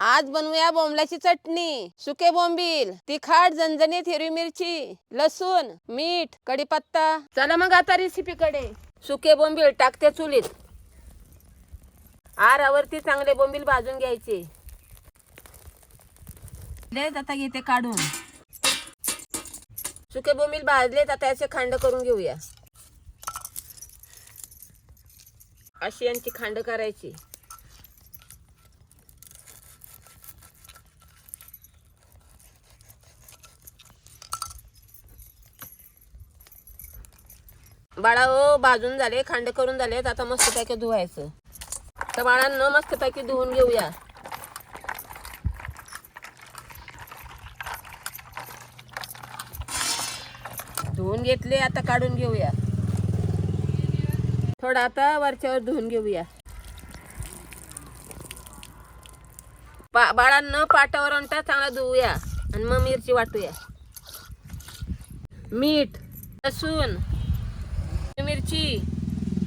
आज बनवूया बोंबलाची चटणी. सुके बोंबील तिखट झणझणीत हिरवी मिरची लसूण मीठ कढीपत्ता. चला मग आता रेसिपी कडे. सुके बोंबील टाकते चुलीत. आरावरती चांगले बोंबील भाजून घ्यायचे. आता घेते काढून. सुके बोंबील भाजलेत आता याचे खांड करून घेऊया. अशी यांची खांड करायची. बाळा ओ भाजून झाले खांड करून झालेत आता मस्त पैकी धुवायचं. तर बाळांना मस्त पैकी धुवून घेऊया. धुवून घेतले आता काढून घेऊया. थोडं आता वरच्यावर धुवून घेऊया. पा बाळांना पाटावर आणता चांगला धुवूया. आणि मग मिरची वाटूया. मीठ लसूण मिरची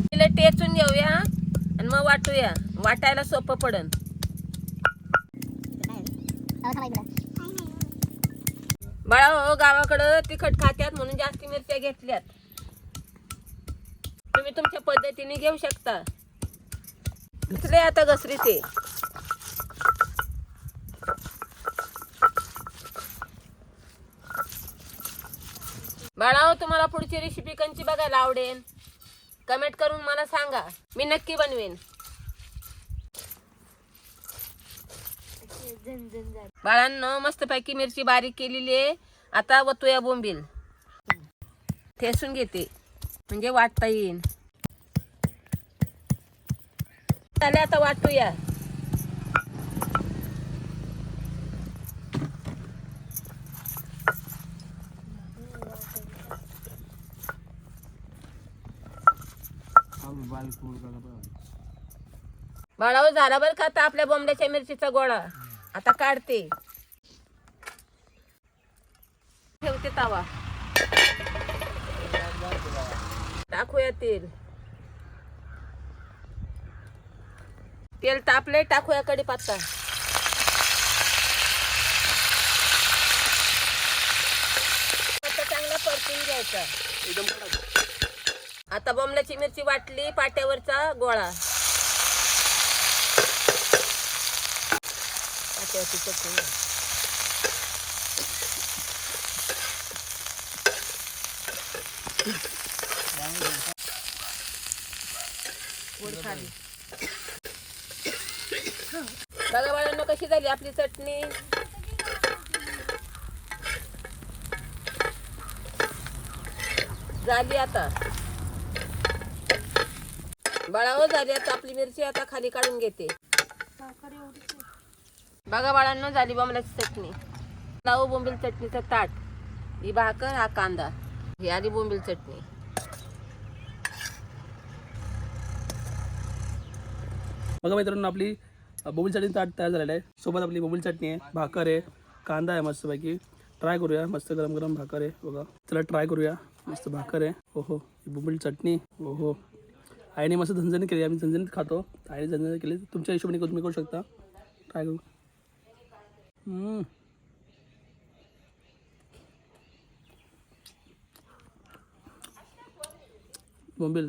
तिला टेचून घेऊया आणि मग वाटूया. वाटायला सोपं पडन. बाळा हो गावाकडं तिखट खात्यात म्हणून जास्त मिरच्या घेतल्यात. तुम्ही तुमच्या पद्धतीने घेऊ शकता. घसरे आता घसरी ते बाळा हो तुम्हाला पुढची रेसिपी कंची बघायला आवडेल? कमेंट करून मला सांगा. मी नक्की बनवेन. बाळांना मस्तपैकी मिरची बारीक केलेली आहे. आता वतूया बोंबील. ठेसून घेते. म्हणजे वाटता येईल आता वाटूया. बाळावर झाला बरं का आता आपल्या बोंबड्याच्या मिरचीचा गोळा. आता काढते. ठेवते तावा. टाकूया तेल. तेल तापले टाकूया कडी पत्ता चांगला परतून घ्यायचा. एकदम आता बोंबल्याची मिरची वाटली पाट्यावरचा गोळा. पाट्यावरची चटणी. खाली. बघा बाळांना कशी झाली आपली चटणी? झाली आता. बाळावर हो, झाली आता आपली मिरची आता खाली काढून घेते. बघा बाळांनो झाली बोंबलाची चटणी. लावू हो, बोंबील चटणीचं ताट. ही भाकर हा कांदा. ही आली बोंबील चटणी. बघा मित्रांनो आपली बोबील बोंबील चटणी ताट तयार झालेलं आहे. सोबत आपली बोंबील चटणी आहे भाकर आहे कांदा आहे मस्तपैकी. ट्राय करूया मस्त गरम गरम भाकर आहे बघा. चला ट्राय करूया. मस्त भाकर आहे. ओहो ही बोंबील चटणी. ओहो. आईने मस्त झणझणीत केली. आम्ही झणझणीत खातो. आईने झणझणीत केली. तुमच्या हिशोबाने तुम्ही करू शकता. ट्राय करू. हम्म. बोंबील.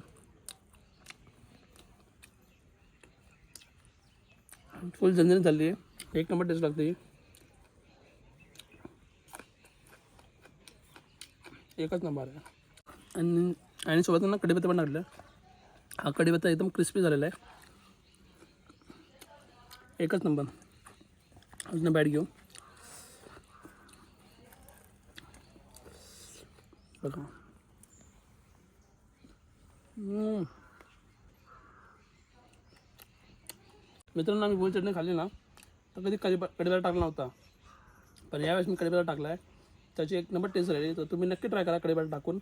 फुल झणझणीत झाली. आहे एक नंबर टेस्ट लागते. एकच नंबर आहे. आणि आणि सोबत ना कढीपत्ता पण टाकलं. हा कढीपत्ता एकदम क्रिस्पी झालेला आहे. एकच नंबर अजून बॅट घेऊ. बघा. मित्रांनो आम्ही गोल चटणी खाल्ली ना तर कधी कढी कढीपत्ता टाकला नव्हता. पण यावेळेस मी कढीपत्ता टाकला आहे त्याची एक नंबर टेस्ट झालेली तर तुम्ही नक्की ट्राय करा कढीपत्ता टाकून.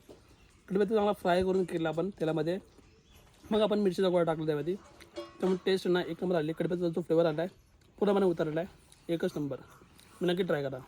कढीपत्ता चांगला फ्राय करून केला आपण तेलामध्ये मग आपण मिरचीचा गोळा टाकला त्यावरती. त्यामुळे टेस्ट ना एक नंबर आली. कढीपत्त्याचा जो फ्लेवर आला आहे पूर्णपणे उतरला आहे एकच नंबर मी नक्की ट्राय करा.